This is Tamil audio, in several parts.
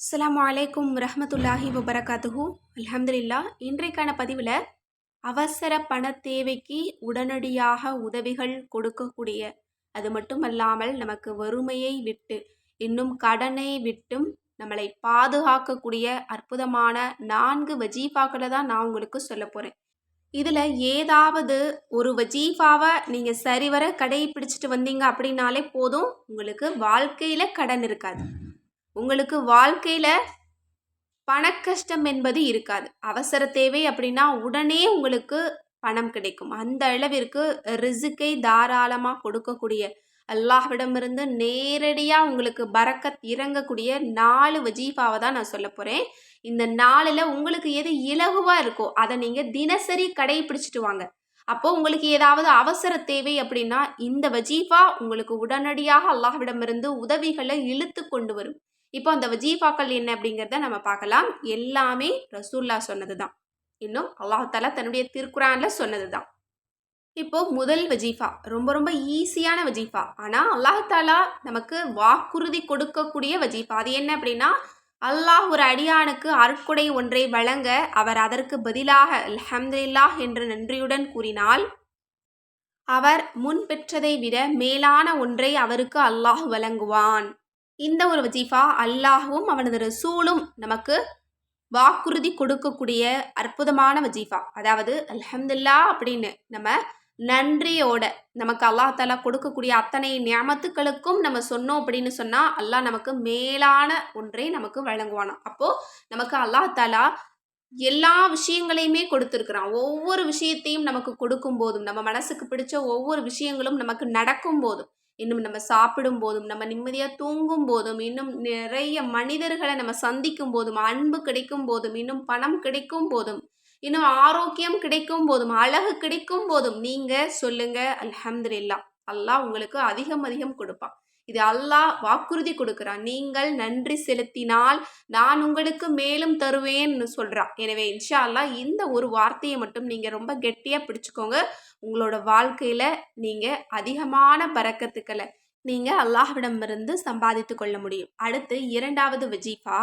அஸ்லாம் வலைக்கும் ரஹமத்துல்லாஹி வபரகாத்துஹூ. அலமதுல்லா இன்றைக்கான பதிவில் அவசர பண தேவைக்கு உடனடியாக உதவிகள் கொடுக்கக்கூடிய அது மட்டுமல்லாமல் நமக்கு வறுமையை விட்டு இன்னும் கடனை விட்டும் நம்மளை பாதுகாக்கக்கூடிய அற்புதமான நான்கு வஜீஃபாக்களை தான் நான் உங்களுக்கு சொல்ல போகிறேன் இதில் ஏதாவது ஒரு வஜீஃபாவை நீங்கள் சரிவர கடைபிடிச்சிட்டு வந்தீங்க அப்படின்னாலே போதும் உங்களுக்கு வாழ்க்கையில் கடன் இருக்காது. உங்களுக்கு வாழ்க்கையில் பணக்கஷ்டம் என்பது இருக்காது. அவசர தேவை அப்படின்னா உடனே உங்களுக்கு பணம் கிடைக்கும். அந்த அளவிற்கு ரிசுக்கை தாராளமாக கொடுக்கக்கூடிய அல்லாஹ்விடமிருந்து நேரடியாக உங்களுக்கு பறக்கத் இறங்கக்கூடிய நாலு வஜீஃபாவை தான் நான் சொல்ல போகிறேன் இந்த நாளில் உங்களுக்கு எது இலகுவாக இருக்கோ அதை நீங்கள் தினசரி கடைபிடிச்சிட்டு வாங்க. அப்போது உங்களுக்கு ஏதாவது அவசர தேவை அப்படின்னா இந்த வஜீஃபா உங்களுக்கு உடனடியாக அல்லாஹ்விடமிருந்து உதவிகளை இழுத்து கொண்டு வரும். இப்போ அந்த வஜீஃபாக்கள் என்ன அப்படிங்கிறத நம்ம பார்க்கலாம். எல்லாமே ரசூல்லா சொன்னது தான் இன்னும் அல்லாஹாலா தன்னுடைய திருக்குறானில் சொன்னது தான் இப்போ முதல் வஜீஃபா ரொம்ப ரொம்ப ஈஸியான வஜீஃபா. ஆனால் அல்லாஹாலா நமக்கு வாக்குறுதி கொடுக்கக்கூடிய வஜீஃபா. அது என்ன அப்படின்னா அல்லாஹ் ஒரு அடியானுக்கு அருட்கொடை ஒன்றை வழங்க அவர் அதற்கு பதிலாக அல்ஹம்துலில்லாஹ் என்று நன்றியுடன் கூறினால் அவர் முன் பெற்றதை விட மேலான ஒன்றை அவருக்கு அல்லாஹ் வழங்குவான். இந்த ஒரு வஜீஃபா அல்லாஹும் அவனது ரசூலும் நமக்கு வாக்குறுதி கொடுக்கக்கூடிய அற்புதமான வஜீஃபா. அதாவது அல்ஹம்துல்லா அப்படின்னு நம்ம நன்றியோட நமக்கு அல்லாஹ் தாலா கொடுக்கக்கூடிய அத்தனை நியமத்துக்களுக்கும் நம்ம சொன்னோம் அப்படின்னு சொன்னால் அல்லாஹ் நமக்கு மேலான ஒன்றை நமக்கு வழங்குவானாம் அப்போது நமக்கு அல்லாஹ் தாலா எல்லா விஷயங்களையுமே கொடுத்துருக்குறான். ஒவ்வொரு விஷயத்தையும் நமக்கு கொடுக்கும் போதும் நம்ம மனசுக்கு பிடிச்ச ஒவ்வொரு விஷயங்களும் நமக்கு நடக்கும் போதும் இன்னும் நம்ம சாப்பிடும் போதும் நம்ம நிம்மதியாக தூங்கும் போதும் இன்னும் நிறைய மனிதர்களை நம்ம சந்திக்கும் போதும் அன்பு கிடைக்கும் போதும் இன்னும் பணம் கிடைக்கும் போதும் இன்னும் ஆரோக்கியம் கிடைக்கும் போதும் அழகு கிடைக்கும் போதும் நீங்கள் சொல்லுங்க அல்ஹம்துலில்லா. அல்லாஹ் உங்களுக்கு அதிகம் அதிகம் கொடுப்பான். இது அல்லாஹ் வாக்குறுதி கொடுக்குறான் நீங்கள் நன்றி செலுத்தினால் நான் உங்களுக்கு மேலும் தருவேன்னு சொல்கிறான் எனவே இன்ஷா அல்லா இந்த ஒரு வார்த்தையை மட்டும் நீங்கள் ரொம்ப கெட்டியாக பிடிச்சிக்கோங்க. உங்களோட வாழ்க்கையில் நீங்கள் அதிகமான பறக்கத்துக்களை நீங்கள் அல்லாஹ்விடமிருந்து சம்பாதித்து கொள்ள முடியும். அடுத்து இரண்டாவது வஜீஃபா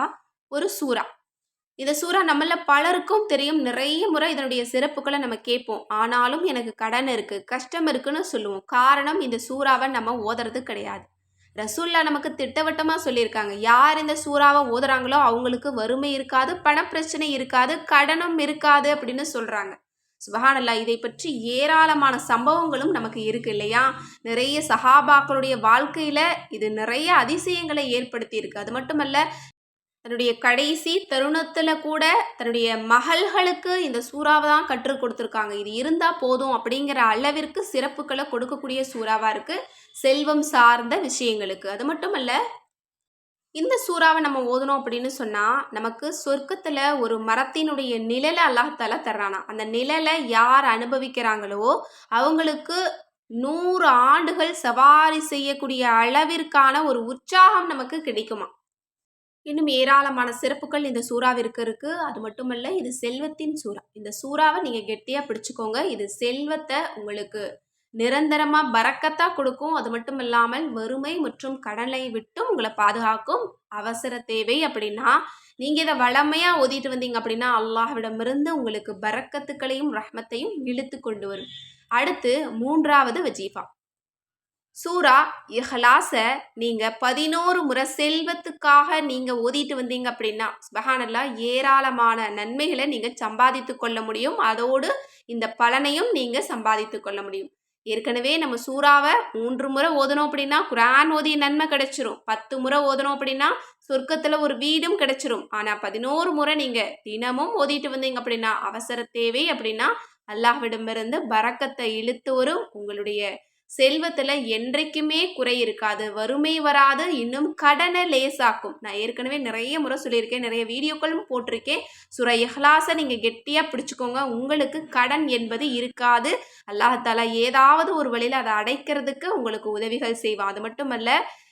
ஒரு சூறா. இந்த சூறா நம்மள பலருக்கும் தெரியும். நிறைய முறை இதனுடைய சிறப்புகளை நம்ம கேட்போம். ஆனாலும் எனக்கு கடன் இருக்குது கஷ்டம் இருக்குன்னு சொல்லுவோம். காரணம் இந்த சூறாவை நம்ம ஓதுறது கிடையாது. ரசூல்லா நமக்கு திட்டவட்டமாக சொல்லியிருக்காங்க. யார் இந்த சூறாவை ஓதுறாங்களோ அவங்களுக்கு வறுமை இருக்காது பணப்பிரச்சனை இருக்காது கடனும் இருக்காது அப்படின்னு சொல்கிறாங்க சுபஹானல்லா இதை பற்றி ஏராளமான சம்பவங்களும் நமக்கு இருக்கு இல்லையா? நிறைய சஹாபாக்களுடைய வாழ்க்கையில் இது நிறைய அதிசயங்களை ஏற்படுத்தி இருக்கு அது மட்டுமல்ல தன்னுடைய கடைசி தருணத்தில் கூட தன்னுடைய மகள்களுக்கு இந்த சூறாவை தான் கற்றுக் கொடுத்துருக்காங்க. இது இருந்தால் போதும் அப்படிங்கிற அளவிற்கு சிறப்புகளை கொடுக்கக்கூடிய சூறாவாக இருக்குது செல்வம் சார்ந்த விஷயங்களுக்கு. அது மட்டுமல்ல இந்த சூறாவை நம்ம ஓதணும் அப்படின்னு சொன்னால் நமக்கு சொர்க்கத்தில் ஒரு மரத்தினுடைய நிழலை அல்லாஹால தர்றானா? அந்த நிழலை யார் அனுபவிக்கிறாங்களோ அவங்களுக்கு நூறு ஆண்டுகள் சவாரி செய்யக்கூடிய அளவிற்கான ஒரு உற்சாகம் நமக்கு கிடைக்குமா? இன்னும் ஏராளமான சிறப்புகள் இந்த சூறாவிற்கு இருக்கு. அது மட்டுமல்ல இது செல்வத்தின் சூறா. இந்த சூறாவை நீங்கள் கெட்டியாக பிடிச்சுக்கோங்க. இது செல்வத்தை உங்களுக்கு நிரந்தரமாக பறக்கத்தாக கொடுக்கும். அது மட்டும் இல்லாமல் வறுமை மற்றும் கடனை விட்டும் உங்களை பாதுகாக்கும் அவசர தேவை அப்படின்னா நீங்கள் இதை வளமையாக ஓதிட்டு வந்தீங்க அப்படின்னா அல்லாஹ்விடமிருந்து உங்களுக்கு பறக்கத்துக்களையும் ரஹ்மத்தையும் இழுத்து கொண்டு வரும். அடுத்து மூன்றாவது வஜீஃபா. சூரா இஹ்லாஸை நீங்கள் பதினோரு முறை செல்வத்துக்காக நீங்கள் ஓதிட்டு வந்தீங்க அப்படின்னா சுபஹானல்லா ஏராளமான நன்மைகளை நீங்கள் சம்பாதித்து கொள்ள முடியும். அதோடு இந்த பலனையும் நீங்கள் சம்பாதித்து கொள்ள முடியும். ஏற்கனவே நம்ம சூறாவை மூன்று முறை ஓதணும் அப்படின்னா குரான் ஓதிய நன்மை கிடைச்சிரும். பத்து முறை ஓதணும் அப்படின்னா சொர்க்கத்தில் ஒரு வீடும் கிடைச்சிரும். ஆனால் பதினோரு முறை நீங்கள் தினமும் ஓதிட்டு வந்தீங்க அப்படின்னா அவசர தேவை அப்படின்னா அல்லாஹ்விடமிருந்து பறக்கத்தை இழுத்து வரும். உங்களுடைய செல்வத்தில் என்றைக்குமே குறை இருக்காது. வறுமை வராது இன்னும் கடனை லேசாக்கும். நான் ஏற்கனவே நிறைய முறை சொல்லியிருக்கேன் நிறைய வீடியோக்களும் போட்டிருக்கேன். சுர இஹ்லாஸை நீங்கள் கெட்டியாக பிடிச்சிக்கோங்க. உங்களுக்கு கடன் என்பது இருக்காது. அல்லாஹாலா ஏதாவது ஒரு வழியில் அதை அடைக்கிறதுக்கு உங்களுக்கு உதவிகள் செய்வான். அது மட்டுமல்ல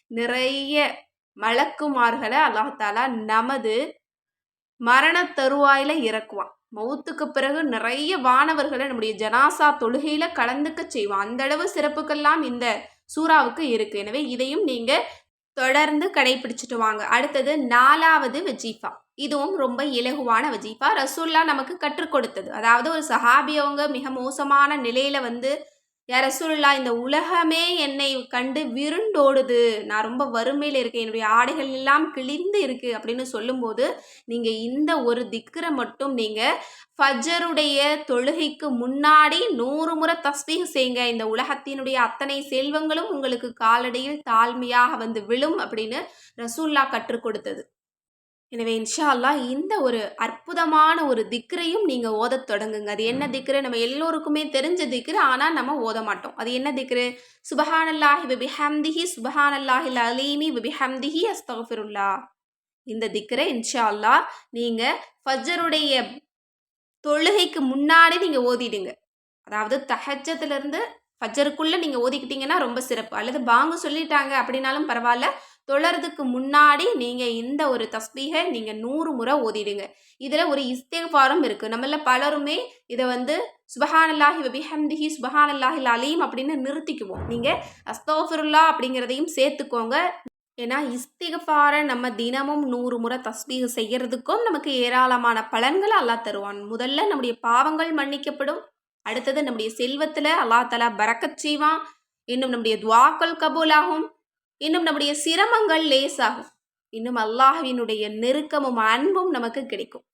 நிறைய மலக்குமார்களை அல்லாஹாலா நமது மரண தருவாயில் இறக்குவான். மௌத்துக்கு பிறகு நிறைய வானவர்களை நம்முடைய ஜனாசா தொழுகையில் கலந்துக்க செய்வோம். அந்த அளவு சிறப்புக்கெல்லாம் இந்த சூறாவுக்கு இருக்குது எனவே இதையும் நீங்கள் தொடர்ந்து கடைபிடிச்சிட்டு வாங்க. அடுத்தது நாலாவது வஜீஃபா. இதுவும் ரொம்ப இலகுவான வஜீஃபா. ரசூல்லா நமக்கு கற்றுக் கொடுத்தது. அதாவது ஒரு சஹாபியவங்க மிக மோசமான நிலையில வந்து யா ரசூலுல்லா இந்த உலகமே என்னை கண்டு விருண்டோடுது. நான் ரொம்ப வறுமையில் இருக்கேன். என்னுடைய ஆடைகள் எல்லாம் கிழிந்து இருக்கு அப்படின்னு சொல்லும்போது நீங்கள் இந்த ஒரு திக்கரை மட்டும் நீங்கள் ஃபஜருடைய தொழுகைக்கு முன்னாடி நூறு முறை தஸ்பீக செய்யுங்க இந்த உலகத்தினுடைய அத்தனை செல்வங்களும் உங்களுக்கு காலடியில் தாழ்மையாக வந்து விழும் அப்படின்னு ரசூல்லா கற்றுக் கொடுத்தது. எனவே இன்ஷா அல்லாஹ் இந்த ஒரு அற்புதமான ஒரு திக்ரையும் நீங்கள் ஓதத் தொடங்குங்க. அது என்ன திக்ரு? நம்ம எல்லோருக்குமே தெரிஞ்ச திக்ரு ஆனால் நம்ம ஓத மாட்டோம். அது என்ன திக்ரு? சுபஹானல்லாஹி விபிஹம்திஹி சுபஹானல்லாஹில் அலீமி விபிஹம்திஹி அஸ்தஃபிருல்லா. இந்த திக்ரை இன்ஷா அல்லாஹ் நீங்கள் ஃபஜருடைய தொழுகைக்கு முன்னாடி நீங்கள் ஓதிடுங்க. அதாவது தஹஜத்துலேருந்து ஃபஜ்ஜருக்குள்ளே நீங்கள் ஓதிக்கிட்டீங்கன்னா ரொம்ப சிறப்பு. அல்லது பாங்கு சொல்லிட்டாங்க அப்படின்னாலும் பரவாயில்ல. தொழறதுக்கு முன்னாடி நீங்கள் இந்த ஒரு தஸ்பீகை நீங்கள் நூறு முறை ஓதிடுங்க. இதில் ஒரு இஸ்திஃபாரும் இருக்குது நம்மள பலருமே இதை வந்து சுபஹானல்லாஹி வபிஹம்திஹி சுபஹானல்லாஹில் அலீம் அப்படின்னு நிறுத்திக்குவோம். நீங்கள் அஸ்தோஃபுருல்லா அப்படிங்கிறதையும் சேர்த்துக்கோங்க. ஏன்னா இஸ்திகஃபாரை நம்ம தினமும் நூறு முறை தஸ்பீக செய்கிறதுக்கும் நமக்கு ஏராளமான பலன்களை அல்லா தருவான். முதல்ல நம்முடைய பாவங்கள் மன்னிக்கப்படும். அடுத்தது நம்முடைய செல்வத்தில் அல்லா தலா பறக்கச் செய்வான். இன்னும் நம்முடைய துவாக்கள் கபூலாகும். இன்னும் நம்முடைய சிரமங்கள் லேசாகும். இன்னும் அல்லாஹ்வினுடைய நெருக்கமும் அன்பும் நமக்கு கிடைக்கும்.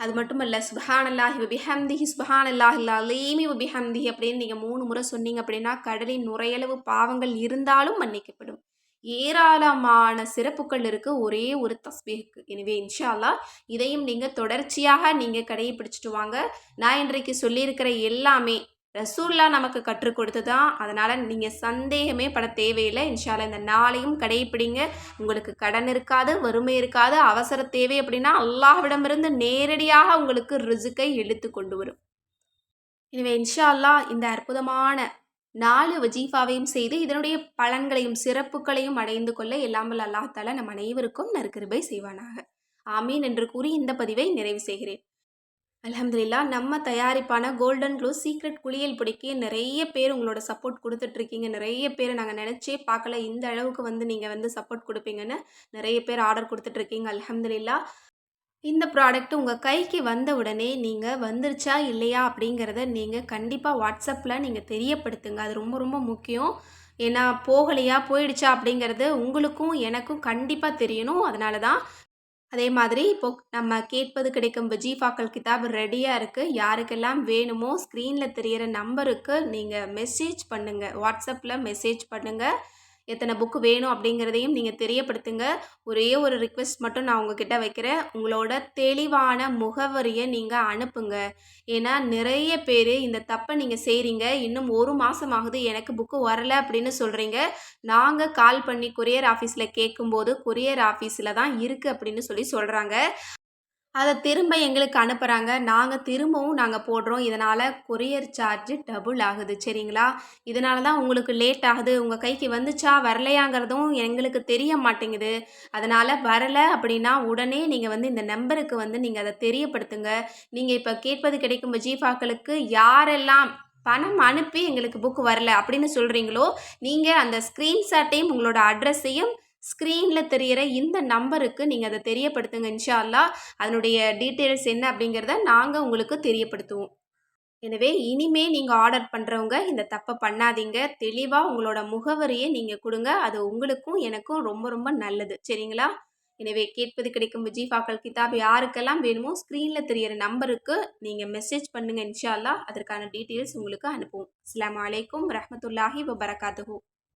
அது மட்டும் இல்லை சுபஹான் அல்லாஹி விபிஹம்திஹி சுபஹான் அல்லாஹி அலீமி பிஹம்திஹி அப்படின்னு நீங்கள் மூணு முறை சொன்னீங்க அப்படின்னா கடலின் நுரையளவு பாவங்கள் இருந்தாலும் மன்னிக்கப்படும். ஏராளமான சிறப்புகள் இருக்கு ஒரே ஒரு தஸ்பீஹுக்கு. எனவே இன்ஷால்லா இதையும் நீங்கள் தொடர்ச்சியாக நீங்கள் கடையை பிடிச்சிட்டு வாங்க. நான் இன்றைக்கு சொல்லியிருக்கிற எல்லாமே ரசூல்லா நமக்கு கற்றுக் கொடுத்து தான் அதனால் நீங்கள் சந்தேகமே பட தேவையில்லை. இன்ஷால்லா இந்த நாளையும் கடைப்பிடிங்க. உங்களுக்கு கடன் இருக்காது வறுமை இருக்காது அவசர தேவை அப்படின்னா அல்லாஹ்விடமிருந்து நேரடியாக உங்களுக்கு ரிசுக்கை இழுத்து கொண்டு வரும். எனவே இன்ஷா இந்த அற்புதமான நாலு வஜீஃபாவையும் செய்து இதனுடைய பலன்களையும் சிறப்புகளையும் அடைந்து கொள்ள எல்லாமல் அல்லாஹால நம் அனைவருக்கும் நற்கிருபை செய்வானாக. ஆமீன் என்று கூறி இந்த பதிவை நிறைவு செய்கிறேன். அலமதுல்லா நம்ம தயாரிப்பான கோல்டன் க்ளோ சீக்ரெட் குளியல் பிடிக்க நிறைய பேர் உங்களோட சப்போர்ட் கொடுத்துட்ருக்கீங்க. நிறைய பேர் நாங்கள் நினச்சே பார்க்கல. இந்த அளவுக்கு வந்து நீங்கள் வந்து சப்போர்ட் கொடுப்பீங்கன்னு நிறைய பேர் ஆர்டர் கொடுத்துட்ருக்கீங்க. அலமதுல்லா இந்த ப்ராடக்ட் உங்கள் கைக்கு வந்த உடனே நீங்கள் வந்துருச்சா இல்லையா அப்படிங்கிறத நீங்கள் கண்டிப்பாக வாட்ஸ்அப்பில் நீங்கள் தெரியப்படுத்துங்க. அது ரொம்ப ரொம்ப முக்கியம். ஏன்னா போகலையா? போயிடுச்சா அப்படிங்கிறது உங்களுக்கும் எனக்கும் கண்டிப்பாக தெரியணும். அதனால தான் அதே மாதிரி இப்போ நம்ம கேட்பது கிடைக்கும் வஜீஃபாக்கள் கிதாப் ரெடியாக இருக்குது யாருக்கெல்லாம் வேணுமோ ஸ்க்ரீனில் தெரிகிற நம்பருக்கு நீங்கள் மெசேஜ் பண்ணுங்கள் வாட்ஸ்அப்பில் மெசேஜ் பண்ணுங்கள் எத்தனை புக்கு வேணும் அப்படிங்கிறதையும் நீங்கள் தெரியப்படுத்துங்க. ஒரே ஒரு ரிக்வெஸ்ட் மட்டும் நான் உங்ககிட்ட வைக்கிறேன். உங்களோட தெளிவான முகவரியை நீங்கள் அனுப்புங்க. ஏன்னா நிறைய பேர் இந்த தப்பை நீங்கள் செய்கிறீங்க இன்னும் ஒரு மாதம் ஆகுது எனக்கு புக்கு வரலை அப்படின்னு சொல்கிறீங்க நாங்கள் கால் பண்ணி கொரியர் ஆஃபீஸில் கேட்கும்போது கொரியர் ஆஃபீஸில் தான் இருக்குது அப்படின்னு சொல்லி சொல்கிறாங்க அதை திரும்ப எங்களுக்கு அனுப்புகிறாங்க நாங்கள் திரும்பவும் நாங்கள் போடுறோம். இதனால் கொரியர் சார்ஜு டபுள் ஆகுது. சரிங்களா? இதனால தான் உங்களுக்கு லேட் ஆகுது. உங்கள் கைக்கு வந்துச்சா? வரலையாங்கிறதும் எங்களுக்கு தெரிய மாட்டேங்குது. அதனால் வரலை அப்படின்னா உடனே நீங்கள் வந்து இந்த நம்பருக்கு வந்து நீங்கள் அதை தெரியப்படுத்துங்க. நீங்கள் இப்போ கேட்பது கிடைக்கும் ஜீஃபாக்களுக்கு யாரெல்லாம் பணம் அனுப்பி எங்களுக்கு புக் வரல அப்படின்னு சொல்கிறீங்களோ நீங்கள் அந்த ஸ்க்ரீன்ஷாட்டையும் உங்களோட அட்ரஸையும் ஸ்க்ரீனில் தெரிகிற இந்த நம்பருக்கு நீங்கள் அதை தெரியப்படுத்துங்க இன்ஷால்லா அதனுடைய டீட்டெயில்ஸ் என்ன அப்படிங்கிறத நாங்கள் உங்களுக்கு தெரியப்படுத்துவோம். எனவே இனிமே நீங்கள் ஆர்டர் பண்ணுறவங்க இந்த தப்பை பண்ணாதீங்க. தெளிவாக உங்களோட முகவரியை நீங்கள் கொடுங்க. அது உங்களுக்கும் எனக்கும் ரொம்ப ரொம்ப நல்லது. சரிங்களா? எனவே கேட்பது கிடைக்கும். விஜிஃபாக்கள் கிதாப் யாருக்கெல்லாம் வேணுமோ ஸ்க்ரீனில் தெரியிற நம்பருக்கு நீங்கள் மெசேஜ் பண்ணுங்கள் இன்ஷால்லா அதற்கான டீட்டெயில்ஸ் உங்களுக்கு அனுப்புவோம். அஸ்லாம் வலைக்கம் ரஹமத்துல்லாஹி வபரகாத்துஹூ.